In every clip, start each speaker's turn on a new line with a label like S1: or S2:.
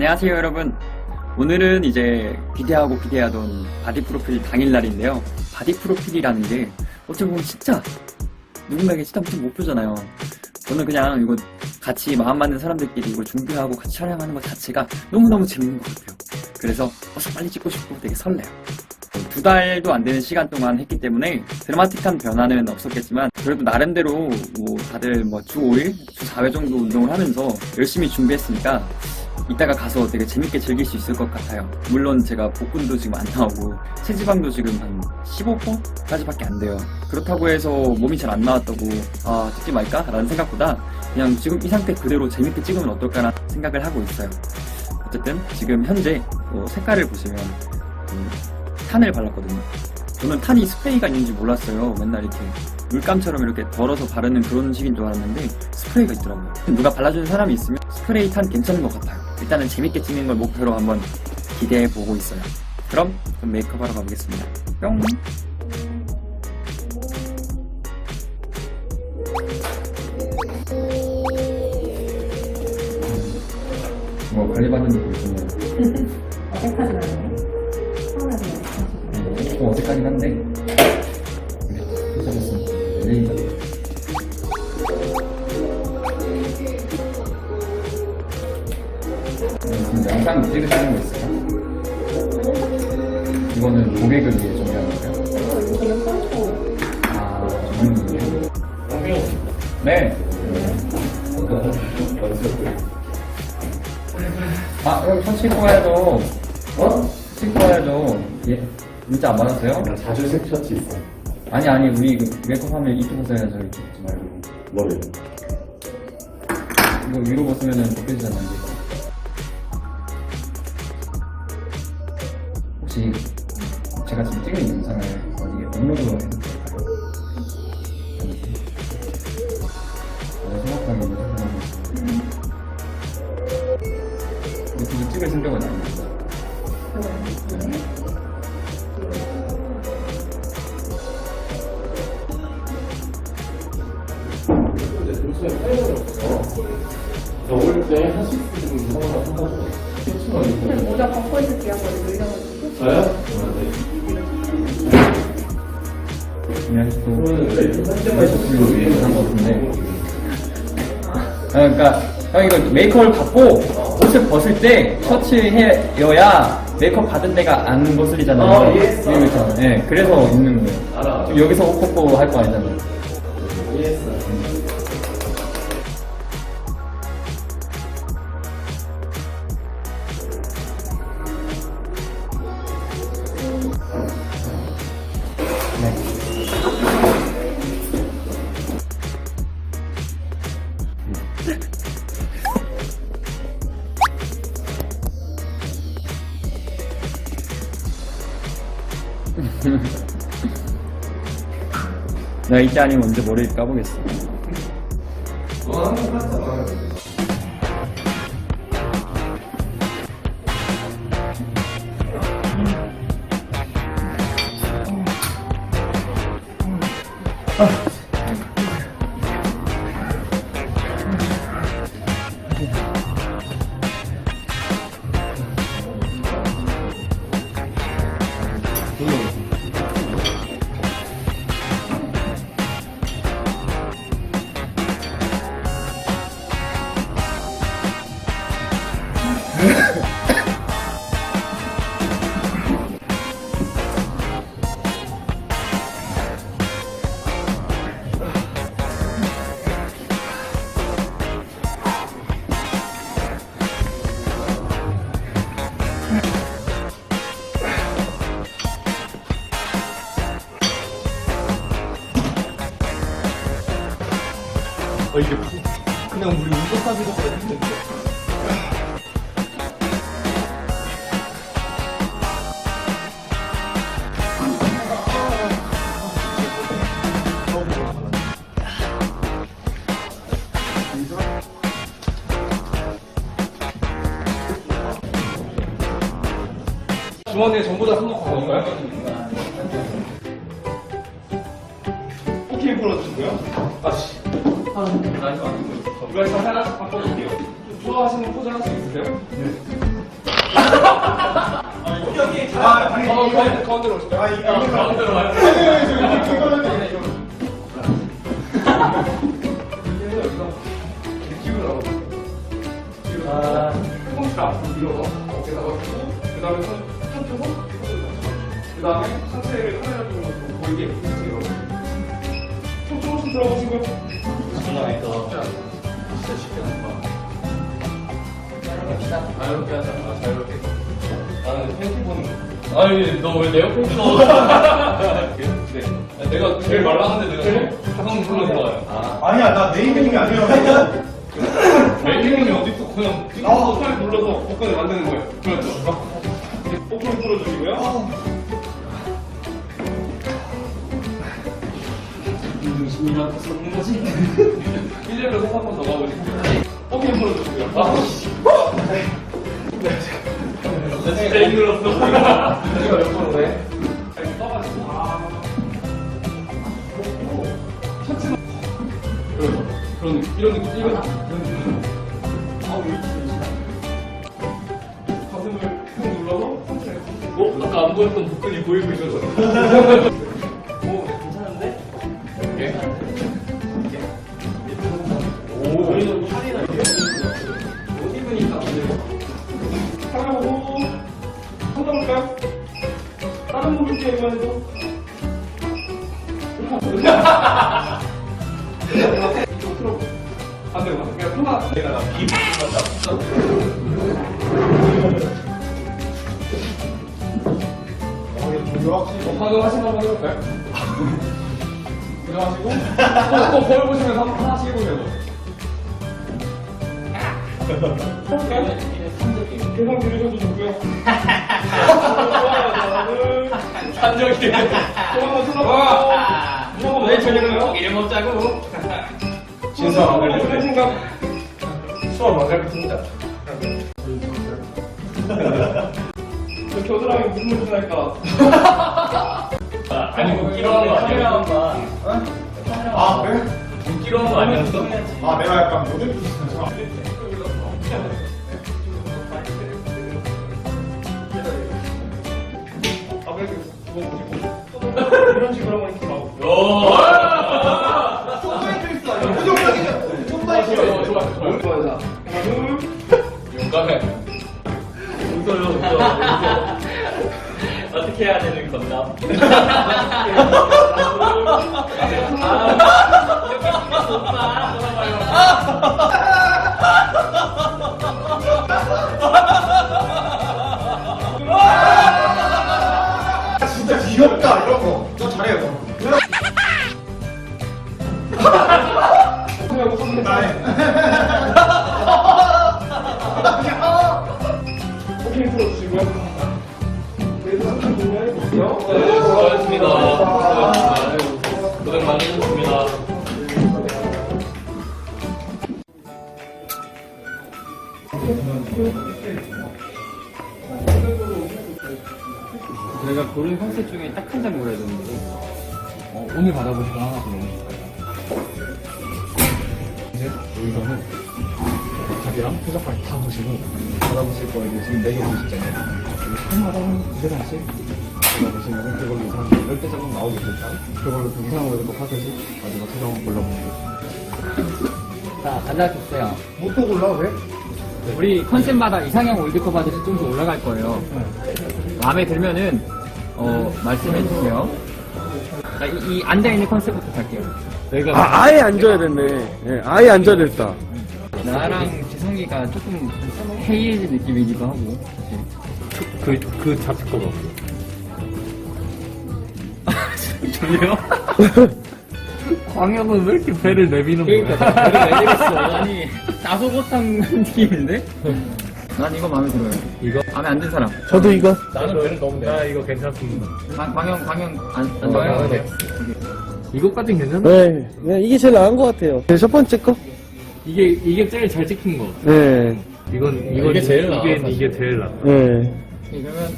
S1: 안녕하세요 여러분. 오늘은 이제 기대하고 기대하던 바디 프로필 당일날인데요. 바디 프로필이라는 게 어떻게 보면 진짜 누군가에게 진짜 무슨 목표잖아요. 저는 그냥 이거 같이 마음 맞는 사람들끼리 이거 준비하고 같이 촬영하는 것 자체가 너무너무 재밌는 것 같아요. 그래서 어서 빨리 찍고 싶고 되게 설레요. 두 달도 안 되는 시간 동안 했기 때문에 드라마틱한 변화는 없었겠지만 그래도 나름대로 뭐 다들 뭐 주 5일, 주 4회 정도 운동을 하면서 열심히 준비했으니까 이따가 가서 되게 재밌게 즐길 수 있을 것 같아요. 물론 제가 복근도 지금 안 나오고 체지방도 지금 한 15%까지밖에 안 돼요. 그렇다고 해서 몸이 잘 안 나왔다고 아 찍지 말까? 라는 생각보다 그냥 지금 이 상태 그대로 재밌게 찍으면 어떨까라는 생각을 하고 있어요. 어쨌든 지금 현재 어, 색깔을 보시면 음, 탄을 발랐거든요. 저는 탄이 스프레이가 있는지 몰랐어요. 맨날 이렇게 물감처럼 이렇게 덜어서 바르는 그런 식인 줄 알았는데 스프레이가 있더라고요. 누가 발라주는 사람이 있으면 스프레이 탄 괜찮은 것 같아요. 일단은 재밌게 찍는 걸 목표로 한번 기대해 보고 있어요. 그럼 좀 메이크업 하러 가보겠습니다. 뿅! 어색하긴 한데 네, 영상 찍으시는 거 있어요? 이거는 고객을 위해 준비한 거예요? 아, 전문이에요? 네. 아, 여기 손 씻고 와야죠. 어? 와야죠. 예? 문자 안 받았어요?
S2: 나 자주 색 셔츠 있어.
S1: 아니 아니 우리 그 메이크업 하면 이쪽 벗어야죠 이쪽 벗지 말고
S2: 뭐를?
S1: 이거 위로 벗으면은 벗겨지잖아요 이게. 혹시 제가 지금 찍은 영상을 어디에 업로드 해도 될까요? 생각하고 찍을 생각은 아, 그러니까 형 이거 메이크업을 받고 옷을 벗을 때 셔츠 해여야 메이크업 받은 데가 안 거슬리잖아요.
S2: 어, 이해했어.
S1: 이거 있잖아. 예, 그래서 입는 거예요.
S2: 알아.
S1: 지금 여기서 옷 벗고 할 거 아니잖아요.
S2: 이해했어.
S1: 내가 이때 아니면 언제 머리를 까보겠어.
S2: 봤잖아.
S3: 주머니에 전부 다 손놓고 가볼까요? 오케이 불러주신 거요? 아씨. 아, 이거 해서 하나씩 바꿔볼게요. 좋아하시는 포즈 하나씩 있으세요? 네. 어, 가운데, 가운데로 오실까요? 가운데로 와요. 아, 팔꿈치를 앞으로 밀어서 어깨 잡아주고, 그 다음에 손, 손 펴고, 그 다음에 상체를 카메라 쪽으로 보이게 열어. 손 조금씩 들어보시고요. 아, 이렇게 하자. 아, 자, 이렇게. 나는 팬티 보는 거. 아니, 너 왜 내 옆에 있어? 네. 아, 내가 제일 말랐는데 내가 가성 불러 좋아요. 아.
S4: 아니야, 나 네이밍이 아니라.
S3: 멜링이 어딨어? 그냥 띵하고 손에 눌러서 복근을 만드는 거예요. 그렇죠. 22년 무슨 거지? 1년을 꼭 한번 더 가보니까 뽑기 한 번도 못 해요. 아, 씨. 나 진짜 힘들었어. 이거 몇 번으로 해? 아니, 떠가지고. 아. 셔츠. 이런, 그런, 이런 느낌, 이런 느낌. 아우, 가슴을 큰 눌러서 어? 아까 안 보였던 복근이 보이고 있어서. 어? 들어가시고 또, 또 거울 보시면서 한번 하나씩 해보세요. 계산 들으셔도 좋고요. 산적이. 또 한번 쳐다보고. 또 한번 왜 저녁을 이름 먹자고. 진짜 안. 생각. 수업 망가겠습니다. 저 겨드랑이 무슨 물 할까? 아니 웃기로 한거 아니야?
S4: 아, 그래?
S3: 웃기로 한거 아니었어?
S4: 아, 내가 약간 모델
S3: 이런 식으로 한번 이렇게 나오고. 좋아 좋아 좋아 좋아 하나 둘 용감해 웃어요 웃어 웃어 어떻게 해야 되는 건가?
S4: 귀엽다, 이런 거. 너 잘해요, 너. 나해.
S3: 오케이 풀어주시고요 그래서 한번 공부해볼게요 네 수고하셨습니다 수고하셨습니다 고생 많이 하셨습니다
S1: 저희가 고른 컨셉 중에 딱 한장 고르야 되는데 어, 오늘 받아보실 거 하나 고르면
S2: 여기서는 답이랑 표정까지 다 보시고 받아보실 거예요. 지금 4개 보시잖아요. 한 마당 두개 하나씩 받아보시면 그걸로 한 10개 정도 나오겠죠. 그걸로 두 이상으로 이렇게 하듯이 마지막 최종 골라보는
S1: 자 달라졌어요
S4: 뭐또 골라, 왜?
S1: 우리 컨셉마다 이상형 월드컵 아저씨 좀더 올라갈 거예요 마음에 들면은 어, 말씀해 주세요 자, 이, 이 앉아 있는 컨셉부터 갈게요
S2: 내가
S5: 아, 아예 앉아야 됐네. 예, 아예 앉아야 됐다.
S1: 나랑 지성이가 조금 해이해진 느낌이기도 하고
S2: 그, 그 잡거가
S1: 졸려?
S2: 광혁은 왜 이렇게 배를 내미는
S1: 그러니까 배를 내리겠어 아니 나소고탕 느낌인데? 난 이거 마음에 들어요
S2: 이거?
S1: 마음에 안 든 사람
S5: 저도 이거.
S2: 나는 배를 너무 나 이거 괜찮습니다.
S1: 방, 방영 방영 안, 안
S2: 어,
S1: 좋아요?
S2: 네. 이것까진 괜찮아?
S5: 네, 네, 이게 제일 나은 것 같아요. 네, 첫 번째 거?
S2: 이게, 이게 제일 잘 찍힌 거.
S5: 네,
S2: 이건, 이건
S3: 이게 제일 나아,
S2: 이게,
S3: 사실.
S2: 이게 제일 나.
S5: 네.
S1: 그러면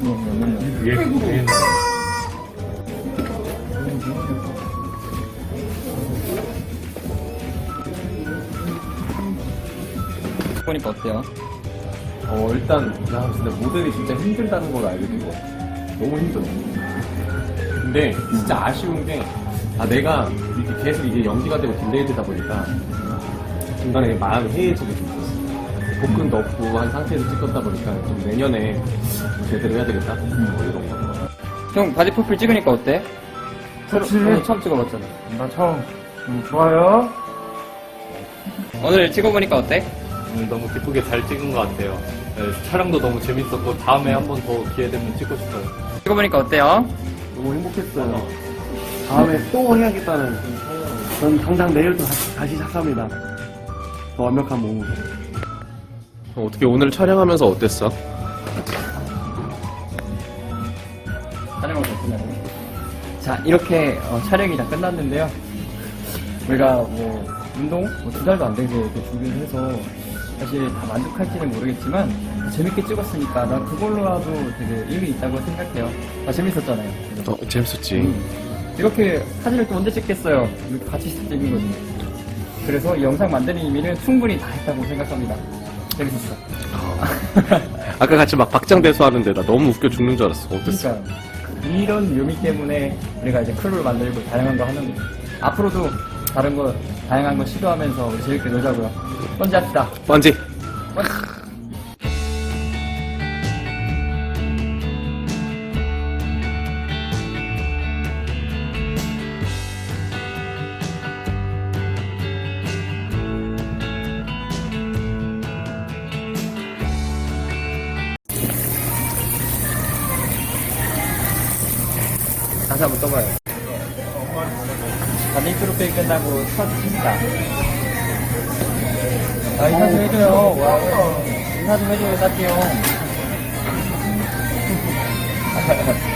S1: 뭐,
S2: 위에, 위에 나.
S1: 보니까 어때요?
S2: 어, 일단, 야, 근데 모델이 진짜 힘들다는 걸 알게 된것 같아. 너무 힘들어. 근데 진짜 아쉬운 게, 아, 내가 이렇게 계속 이게 연기가 되고 딜레이 되다 보니까, 중간에 마음이 해이해지게 좀 있었어. 복근도 없고 한 상태에서 찍었다 보니까 좀 내년에 제대로 해야 되겠다. 뭐 이런 거.
S1: 형 바디 프로필 찍으니까 어때?
S5: 좋지.
S1: 오늘 처음 찍어봤잖아.
S5: 나 처음. 음, 좋아요.
S1: 오늘 찍어보니까 어때?
S6: 음, 너무 기쁘게 잘 찍은 것 같아요. 네, 촬영도 너무 재밌었고 다음에 한 번 더 기회 되면 찍고 싶어요.
S1: 찍어보니까 어때요?
S5: 너무 행복했어요. 다음에 또 해야겠다는. 전 당장 내일도 다시, 다시 시작합니다. 더 완벽한 몸으로.
S2: 어떻게 오늘 촬영하면서 어땠어?
S1: 촬영을 됐구나요. 자, 이렇게 어, 촬영이 다 끝났는데요. 우리가 뭐 운동 뭐두 달도 안 되게 이렇게 준비를 해서 사실 다 만족할지는 모르겠지만 재밌게 찍었으니까 난 그걸로라도 되게 의미 있다고 생각해요. 아, 재밌었잖아요.
S2: 어, 재밌었지.
S1: 음. 이렇게 사진을 또 언제 찍겠어요? 이렇게 같이 찍는 거지. 그래서 이 영상 만드는 의미는 충분히 다 했다고 생각합니다. 재밌었어.
S2: 아까 같이 막 박장대소 하는데 나 너무 웃겨 죽는 줄 알았어. 어땠어?
S1: 그러니까 이런 묘미 때문에 우리가 이제 크루를 만들고 다양한 거 하는 거 앞으로도 다른 거 다양한 거 시도하면서 우리 재밌게 놀자고요. 먼저 합시다.
S2: 먼지.
S1: 다시 한번 떠봐요. 바디 프로필 끝나고 첫 인사. 아, 인사 좀 해줘요. 와, 인사 좀 해줘요, 형.